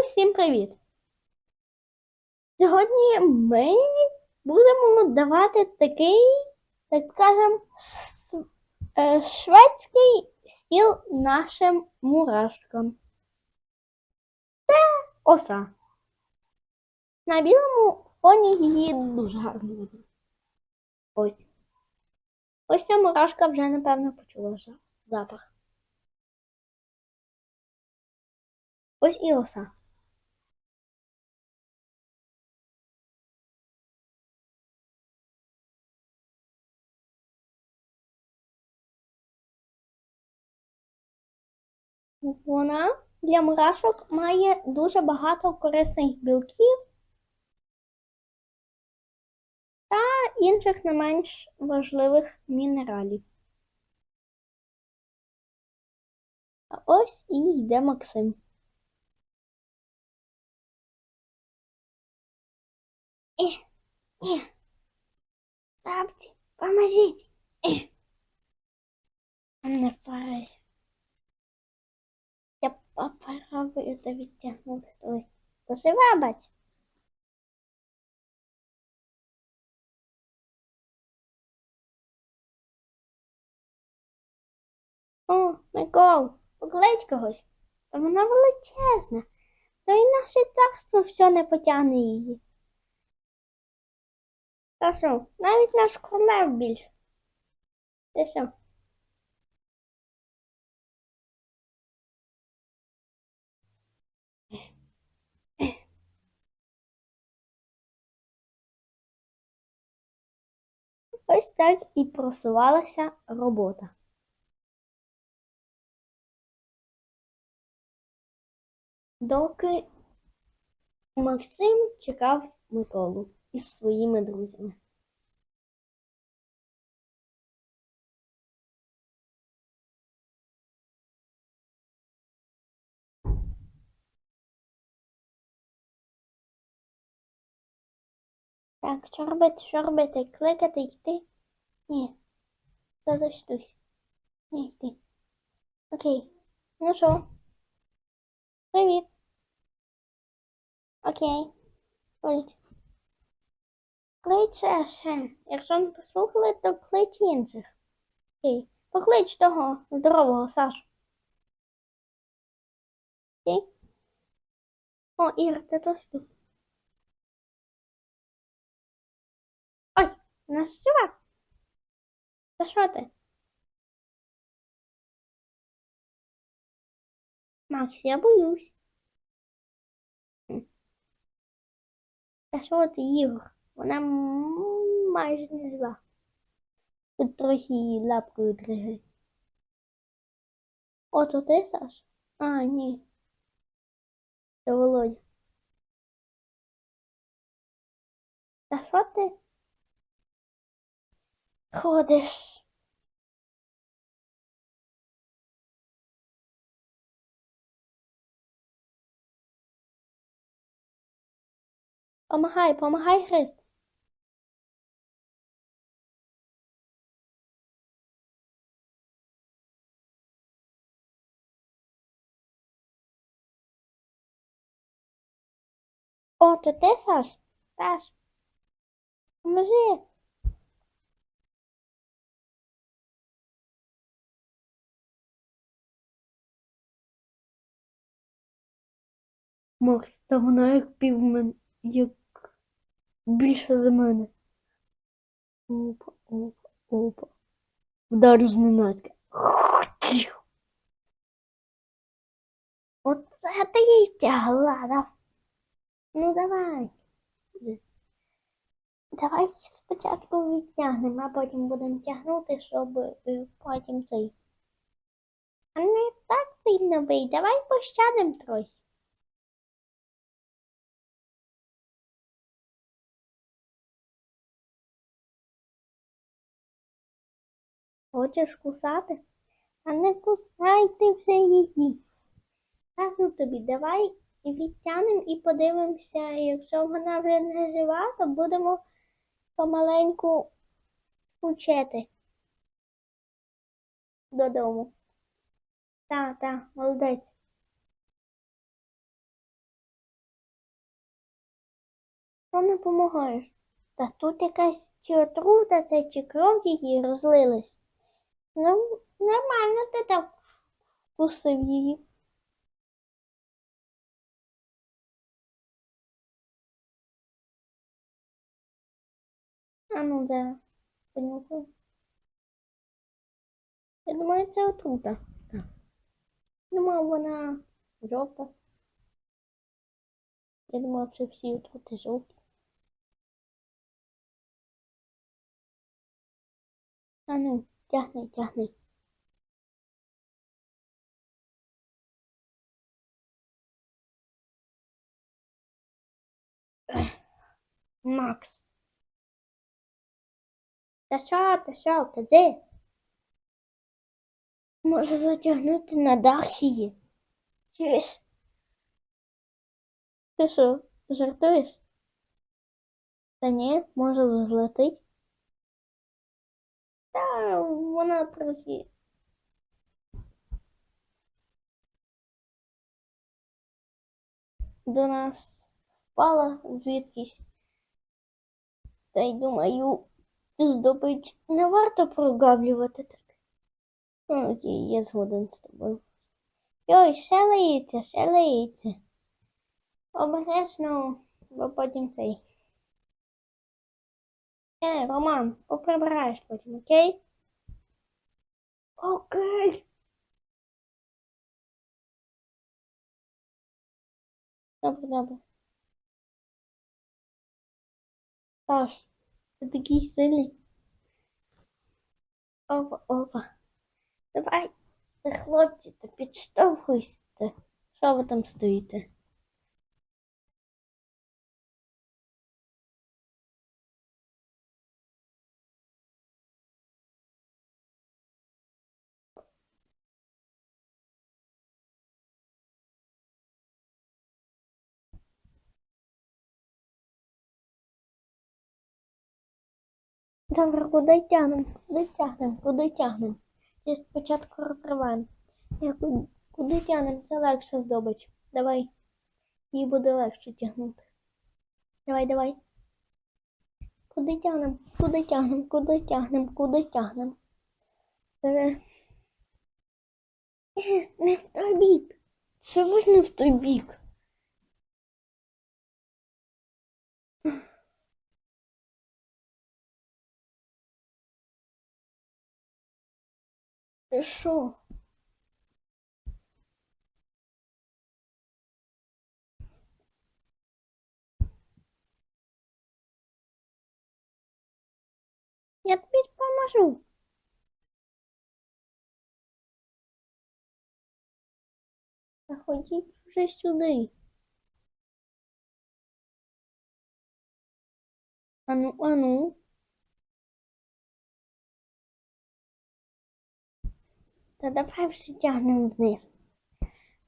Усім привіт! Сьогодні ми будемо давати такий, так скажем, е, шведський стіл нашим мурашкам. Це оса. На білому фоні її дуже гарно видно. Ось. Ось ця мурашка вже, напевно, почула запах. Ось і оса. Вона для мурашок має дуже багато корисних білків та інших не менш важливих мінералів. А ось і йде Максим. Е, е. Бабці, поможіть. Е. Не впарайся. Я попробую це відтягнути хтось. Пожива, бать. О, Микол, поклич когось. Та вона величезна. Та й наше царство все не потягне її. Та що, навіть наш королев більше. Ти що? Ось так і просувалася робота. Доки Максим чекав Миколу із своїми друзями. Так, що робити, що робити? Кликати, йти? Ні. Залиштусь. Ні, йти. Окей. Ну що? Привіт. Окей. Клич. Клич ще. Якщо не послухали, то клич інших. Окей. Поклич того здорового Сашу. Окей? О, Ір, ти тут. Наш чувак. Та що ти? Макс, я боюсь. Та що ти, Ігор? Вона майже не жива. Тут трохи її лапкою дригай. О, то ти, Саш? А, ні. Це Володя. Та що ти? Ходиш. Помагай, помагай гризти. О, то ти, Саш? Саш. Поможи. Макс, та вона як пів мен... як більше за мене. Опа, опа, опа. Вдарю зненацька. Оце ти їй тягла, да? Ну давай. Давай спочатку відтягнемо, а потім будемо тягнути, щоб е, потім цей. А не так сильно бий, давай пощадим трохи. Хочеш кусати? А не кусайте вже її. Кажу тобі, давай відтягнемо і подивимося, якщо вона вже не жива, то будемо помаленьку учити додому. Так, так, молодець. Що не допомагаєш? Та тут якась чи отрута це, чи кров її розлилась. Ну, нормально ти так вкусив її. А ну да, понюхай. Я думаю, це отрута. Так. Думаю, вона жовта. Я думав, що всі отрути жовті. А ну, тягни, тягни. Макс. Та що, та що, кажи? Може затягнути на дах її? Чуєш? Ти що, жартуєш? Та ні, може взлетить? Та вона трохи. До нас впала звідкись. Та й думаю, здобич не варто прогавлювати так. Ну, окей, я згоден з тобою. Йой, ще лиється. Обережно, бо потім цей. Е, Роман, поприбираєш потім, окей? Окей. Добре, добре. Саш, ти такий сильний. Опа, опа. Давай, хлопці, та підштовхуйся. Що ви там стоїте? Добре, куди тягнемо? Куди тягнемо? Куди тягнемо? І спочатку розриваємо. Куди, куди тягнемо? Це легше здобич. Давай. Їй буде легше тягнути. Давай, давай. Куди тягнемо? Куди тягнемо? Куди тягнемо? Куди тягнемо? Е, Не в той бік. Це ви не в той бік. Що? Я тобі поможу. Та ходіть вже сюди. Ану, ану. Та давай все тягнемо вниз.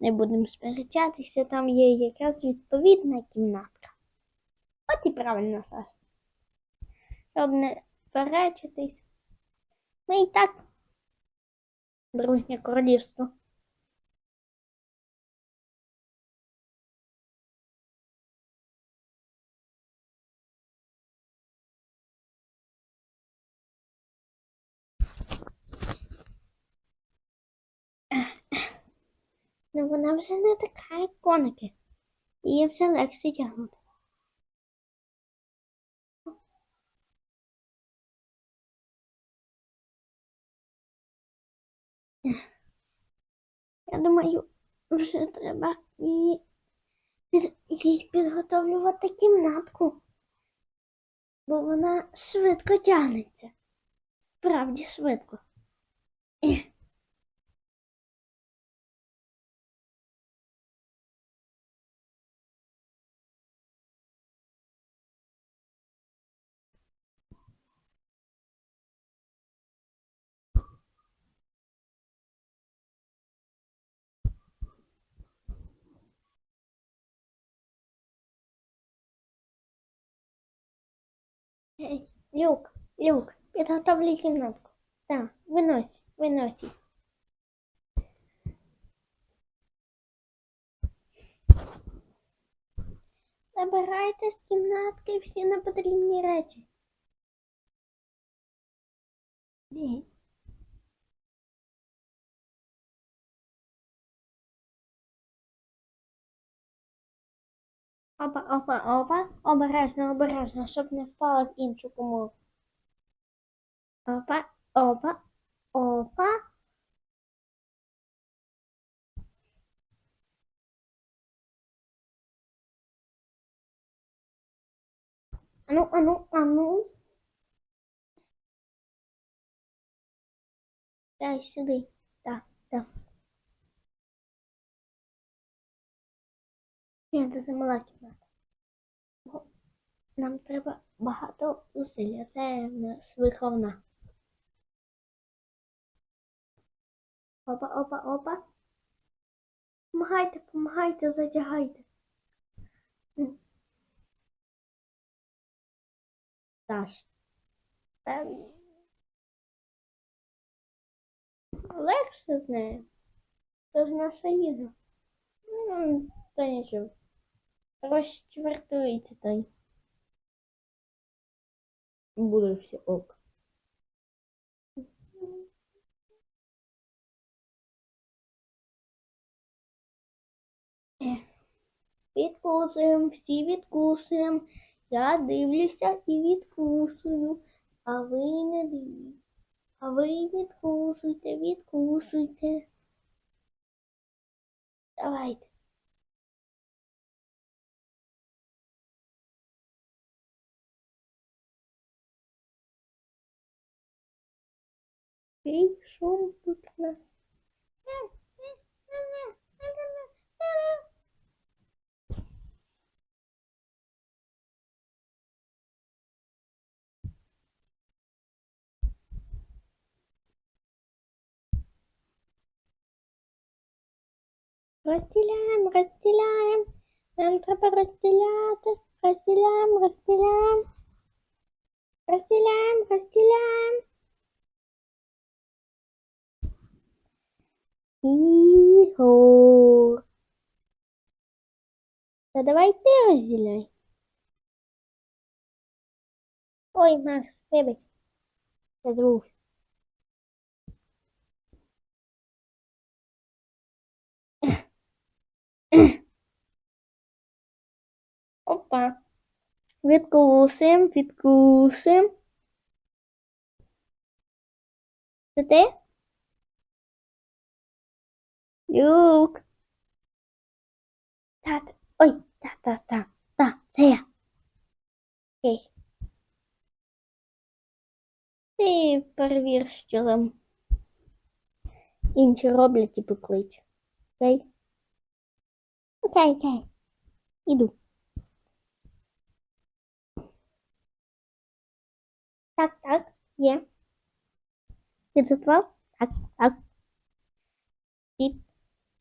Не будемо сперечатися, там є якраз відповідна кімнатка. От і правильно, Саш. Щоб не перечитись. Ми і так дружнє королівство. Ну вона вже не така, як коники. Її вже легше тягнути. Я думаю, вже треба її, їй підготовлювати кімнатку, бо вона швидко тягнеться. Справді швидко. Ей, Люк, Люк, підготовлю кімнатку. Так, выноси, выноси. Забирайте з кімнатки всі непотрібні речі. Опа, опа, опа. Обережно, обережно, щоб не впала в іншу комору. Опа, опа, опа. Ану, ану, ану. Дай сюди. Так, так. Ні, це замала кімната. Бо Нам треба багато зусиль, а це в нас виховна. Опа, опа, опа. Помагайте, помагайте, затягайте. Саш. Ем, Легше з нею. Це ж наша їда. Ну, та нічого. Розчвертується той. Буде все ок. Відкусуємо, всі відкусуємо. Я дивлюся і відкусую, а ви не дивіться. А ви відкусуйте, відкусуйте. Давайте. Який шум тут у нас? Розділяємо, розділяємо. Нам треба розділяти. Розділяємо, розділяємо. Розділяємо, розділяємо. Ігор. Та давай ти розділяй. Ой, Макс, вибач. Я забув. Опа. Відкусуємо, відкусуємо. Це ти? Люк. Тат. Ой, та, та, це я. Окей. Ти перевір, що там інші роблять і поклич. Окей? Окей, окей. Іду. Так, так, є. Підготував? Так, так. І,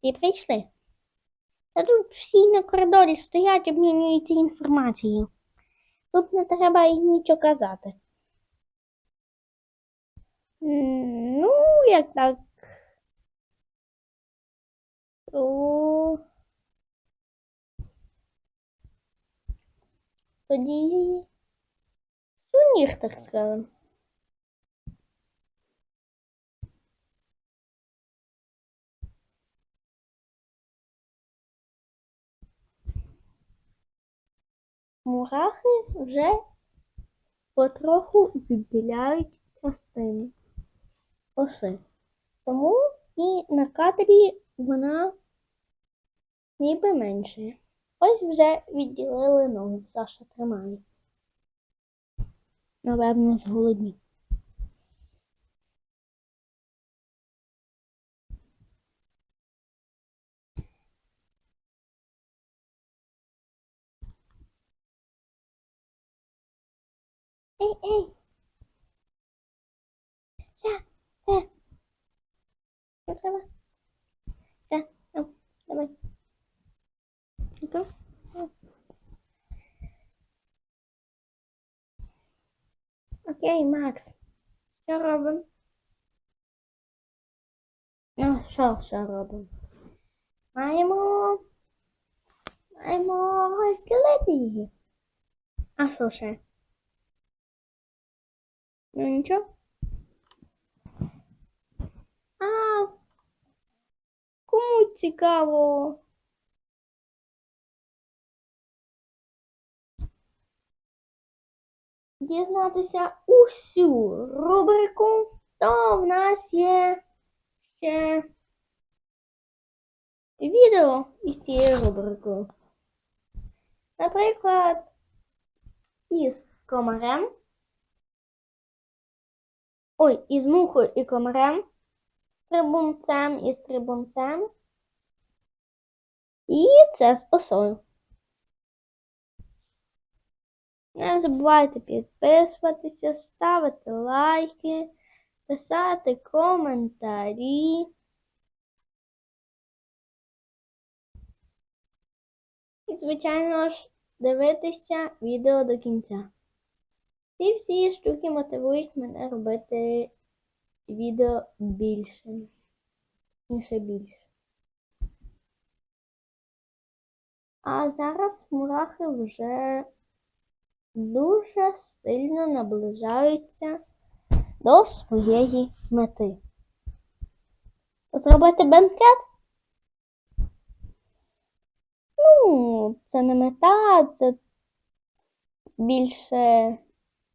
і прийшли. Та тут всі на коридорі стоять, обмінюються інформацією. Тут не треба і нічого казати. Ну, як так. То... Тоді суміх, так скажемо. Мурахи вже потроху відділяють частини оси. Тому і на кадрі вона ніби менше. Ось вже відділили ноги. Саша тримає. Напевно, зголодні. Ей, ей! Ще, ще. Не треба. Ще, ну, давай. Ну-ка. Ну. Окей, Макс. Що робимо? Ну, що, що робимо? Маємо. маємо розділити її. А що ще? Ну нічого. А кому цікаво? Дізнатися усю рубрику, то в нас є ще відео із цією рубрикою. Наприклад, із комарем. Ой, із мухою і комарем, стрибунцем і стрибунцем. І це з осою. Не забувайте підписуватися, ставити лайки, писати коментарі. І, звичайно ж, дивитися відео до кінця. Ці всі штуки мотивують мене робити відео більше. І ще більше. А зараз мурахи вже дуже сильно наближаються до своєї мети. Зробити бенкет? Ну, це не мета, це більше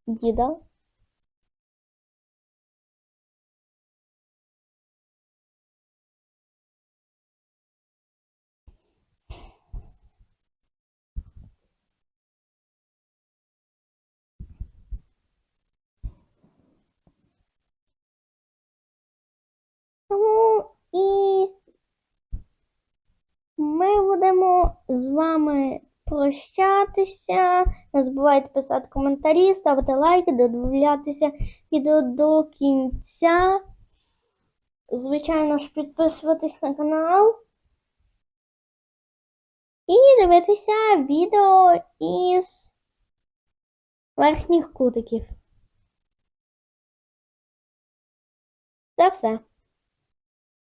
їда. Ну і ми будемо з вами прощатися. Не забувайте писати коментарі, ставити лайки, додивлятися відео до кінця. Звичайно ж, підписуватись на канал. І дивитися відео із верхніх кутиків. Це все.